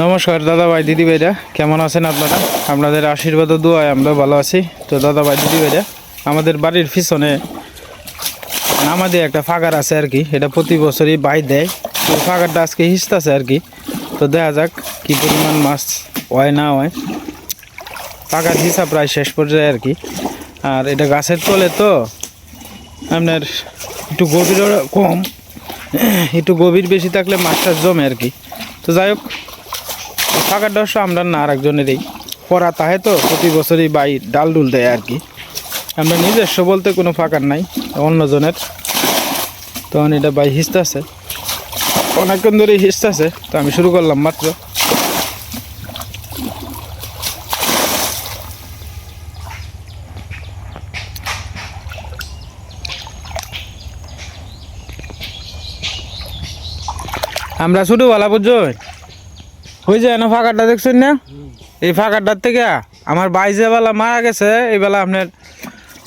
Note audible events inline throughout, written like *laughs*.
নমস্কার দাদা ভাই দিদি ভাইরা কেমন আছেন আপনারা? আপনাদের আশীর্বাদ দোয়ায় আমরা ভালো আছি। তো দাদা ভাই দিদি ভাইরা আমাদের বাড়ির পিছনে নামাদি একটা ফাঁকার আছে আর কি, এটা প্রতি বছরই বাই দেয়। তো ফাঁকারটা আজকে হিসতেছে আর কি। তো দেখা যাক কী পরিমাণ মাছ হয়, না হয়। ফাঁকার হিসাব প্রায় শেষ পর্যায়ে আর কি। আর এটা গাছের তলে তো আপনার একটু গভীর কম, একটু গভীর বেশি থাকলে মাছটা জমে আর কি। তো যাই হোক ফাঁকার দশ আমরা না আর একজনেরই পড়া তাহে তো প্রতি বছরই বাই ডাল ডুল দেয় আর কি। আমরা নিজস্ব বলতে কোনো ফাঁকার নাই, অন্যজনের। তখন এটা বাই হিসতেছে অনেকক্ষণ ধরেই হিসতেছে তো আমি শুরু করলাম মাত্র। আমরা শুধু বলা বুঝছ ওই যে এনে ফাঁকাটা দেখছেন না? এই ফাঁকাটার থেকে আমার ভাই বেলা মারা গেছে, এই বেলা আপনার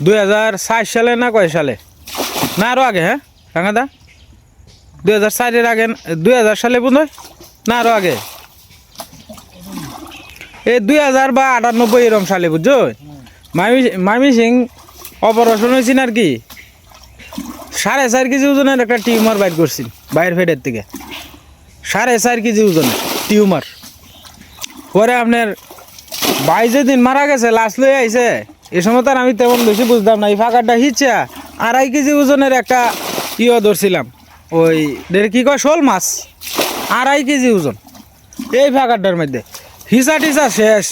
দুই হাজার ষাট সালে না কয় সালে? না আরও আগে হ্যাঁ? রাঙাদা দুই হাজার ষাটের আগে, দুই হাজার সালে বোধ হয়? না আরও আগে? এই দুই হাজার বা আটানব্বই এরম সালে, বুঝছ? মামি মামি সিং অপারেশন হয়েছিল আর কি? সাড়ে চার কেজি ওজনের একটা টিউমার বাইর করছি বাইরের ফেডের থেকে। সাড়ে চার কেজি ওজন টিউমার। পরে আপনার ভাই যেদিন মারা গেছে লাশ লয়ে আইছে, এ সময় তো আর আমি তেমন বেশি বুঝতাম না। এই ফাঁকাটা হিচ্ছে আড়াই কেজি ওজনের একটা ইয়ে ধরছিলাম। ওই দের কি কয়, শোল মাছ, আড়াই কেজি ওজন। এই ফাঁকাটার মধ্যে। হিসা টিসা শেষ।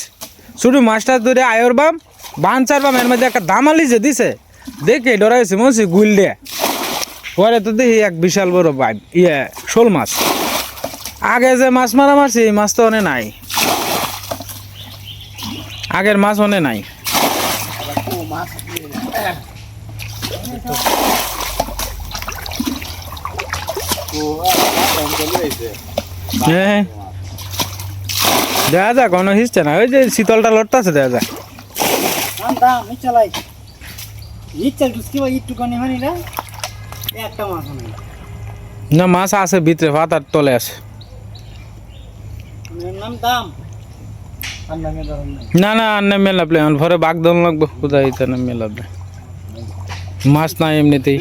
শুধু মাছটা ধরে আয়র বাম বান চার বাম, এর মধ্যে একটা দামালি যে দিছে, দেখে ডরাইছে মনে গুল দিয়ে। পরে তো দেখি এক বিশাল বড় বাইম ইয়ে শোল মাছ। আগে যে মাছ মারা মারছি মাছ তো অনে নাই। আগের মাছ অনে নাই। হ্যাঁ, হ্যাঁ। দেখা যাক, কোনো হিসছে না ওই যে শীতলটা লড়তেছে দেখা যাক। না, মাছ আছে, ভিতরে ভাত আর তলে আছে। না না আর না মেলাবলে আমার ঘরে বাঘ দল লাগবো কোথায় এটা না মেলাবে মাছ নাই এমনিতেই।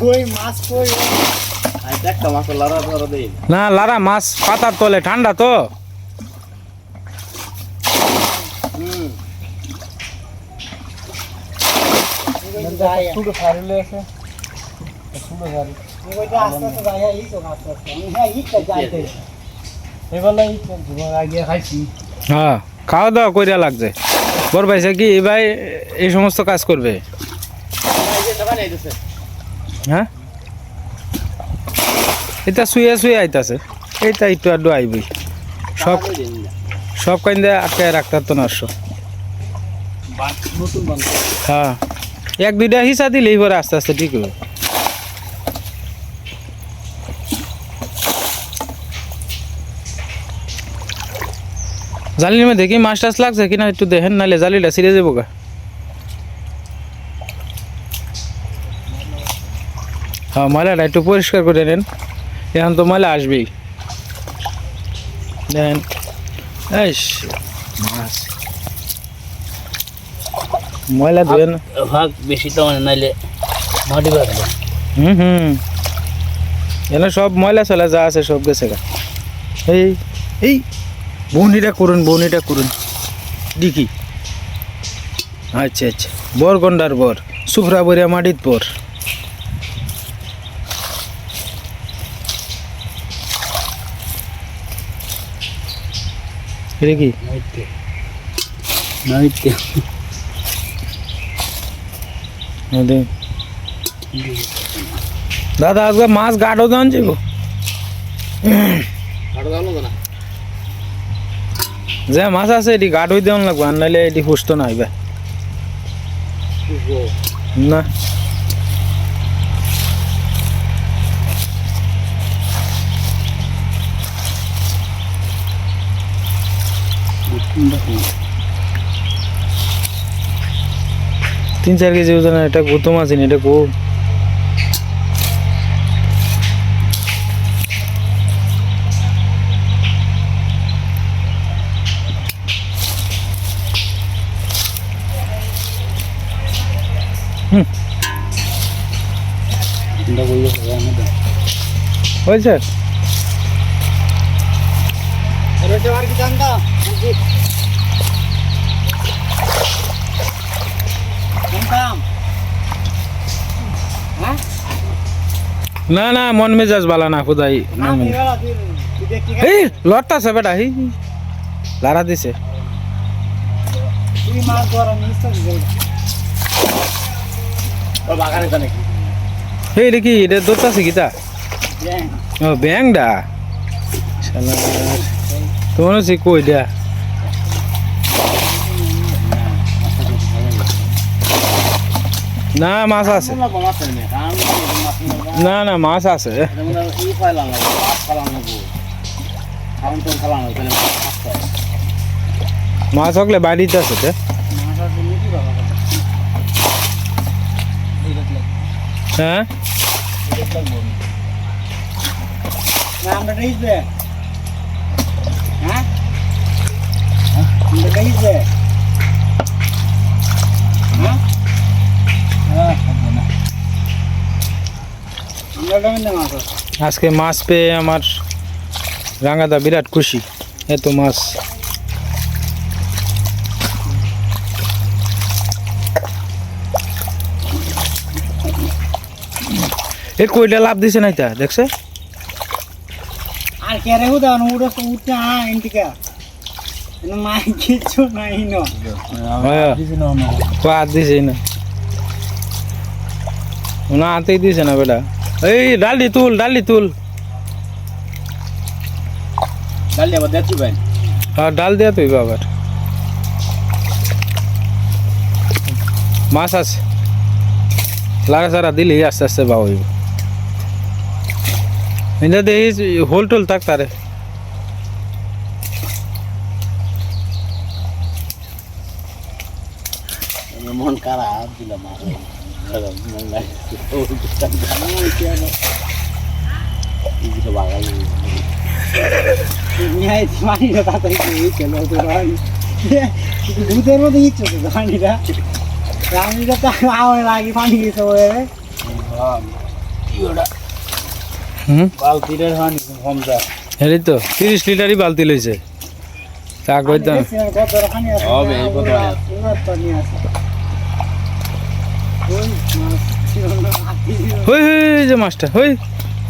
কই মাছ কই? একটা মাছ লারা ধরা দেই। না লারা মাছ পাতার তলে ঠান্ডা তো। শুধু ফারিলে আছে শুধু ফারি হ্যাঁ খাওয়া দাওয়া কইরা লাগছে। বড় ভাইসা কি ভাই এই সমস্ত কাজ করবে? হ্যাঁ? এটা শুয়ে শুয়ে আইতাছে। এইটা একটু আড্ডু আইবই সব সব কাইন্দে আটকায় রাখতে তো বান্ধব হ্যাঁ। এক দুইটা হিসা দিলেই পরে আস্তে আস্তে ঠিক হবে জালির মধ্যে কি মাছ টাছ লাগছে কিনা একটু দেখেন নাহলে জালিটা ছিঁড়ে যাব গা। হ্যাঁ ময়লাটা একটু পরিষ্কার করে নেন এখন তো ময়লা আসবেই। দেখেন মাছ। ময়লা ধুয়ে না ভাগ বেশি তো মানে নাইলে মাটি বাঁধবে হুম হুম। এখানে সব ময়লা চলা যা আছে সব গেছে গা। এই এই। বৌনিটা করুন বৌনিটা করুন। ডিকি আচ্ছা আচ্ছা। বর গন্ডার বর সুফরা বরিয়া মাটিত পর এটা কি। দাদা আজকে মাছ গাঢ় দান যাব যে মাছ আছে, এটি গাঢ় দেওয়ান লাগবে আর নাহলে এটি সুস্থ না হইবে। না। তিন চার কেজি ওজনের এটা কত মাছ, এটা কো হয়েছে? হ্যাঁ না না, মন মেজাজ বালা না, খুদাই এই লড়তাছে বেটা, হি লারা দিছে। এই দেখি এটা দৌড়তাছে হ্যাঁ ও ব্যাংডা শালা তোমার সে কই দিয়া না মাছ আছে তোমরা বলা তো না কারণ মাছ না না মাছ আছে তোমরা ই ফাইলাম না মাছ ফালাম না গো কারণ তো ফালাম না তাহলে মাছ খায় মাছ হকলে বাড়িতে আছে তে মাছ আছে নাকি বাবা এই দেখলে হ্যাঁ হ্যাঁ? হ্যাঁ? হ্যাঁ আজকে মাছ পেয়ে আমার রাঙাদা বিরাট খুশি। এত মাছ। এ কইটা লাভ দিছে নাই তা দেখছে? আর কে রে হুদা উড়ে উঠতে আ ইন্টিকা এনে মাই কিছু নাই ন হ্যাঁ হাত দিছে না না হাতেই দিছে না বেটা এই ডালি তুল ডালি তুল ডালি আবার দেখছি ভাই আর ডাল দেয়া তুই আবার মাছ আছে লাড়া সারা দিলি আস্তে আস্তে বা হইব এটা দেখি হোল টোল থাক তারে মন কারা দিলাম মাছ মন লাগে এইগুলো বাগানে নিয়ে মানি না তাড়াতাড়ি এই চলো হানি তো তিরিশ লিটারই বালতি লইছে। তা কইতাম। হবে, এই হই হই যে মাছটা হই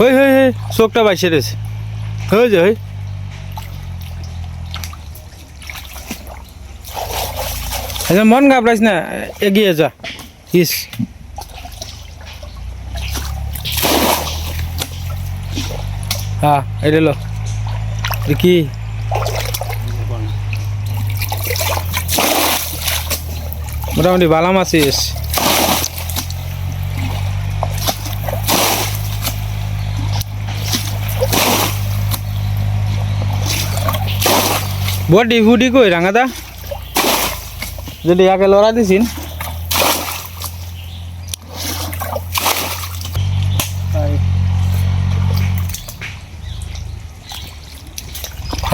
হই হই হই চোখটা বাইসে রয়েছে। হই যে হই। আচ্ছা মন ঘাবড়াইস না এগিয়ে যা। ইস। হ্যাঁ এটা লো এটা কি মোটামুটি বালাম আছিস বডি হুডি কই রাঙাদা যদি ইয়াকে লড়া দিছিন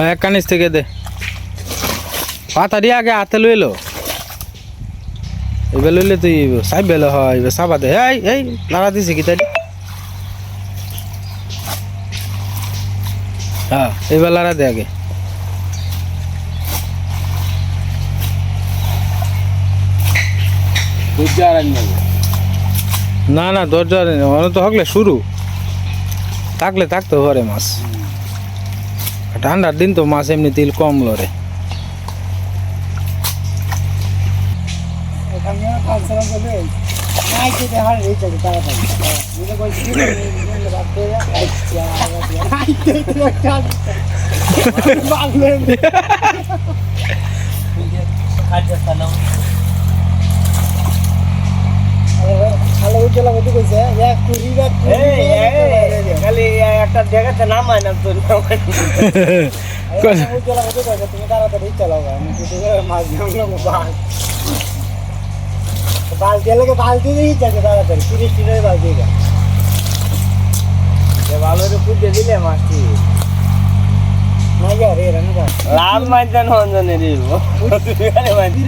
এক কানিস থেকে দে। পাতারি আগে হাতে লইলো। এবার লইলে তুই সাইব বেলো হয় এবার সাবা দে এই এই লড়া দিছি কি তাই হ্যাঁ এবার লড়া দে আগে। না না দরজা অনেক তো হকলে শুরু। থাকলে থাকতে পারে মাছ। ঠান্ডার দিন তো মাছ এমনি তিল কম লড়ে। তাড়াতাড়ি *laughs* *laughs* বুঝে বলছি কি নিলে বাদ করে আচ্ছা নাই যে একটা বাগলেন হ্যালো উজ্জ্বলা মতো কইছে এক কুড়ি বা খালি একটা জায়গাতে নামায় না তো উজ্জ্বলা মতো কইছে তুমি তাড়াতাড়ি চালাও আমি কিছু মাছ ধরলাম বাস বালতি লাগে বালতি দিয়ে যাচ্ছে তাড়াতাড়ি। তিরিশ টিনের বালতি ভালো পুজো দিলে মাছটি। না যা রে রান্না লাল মাছ জানো রে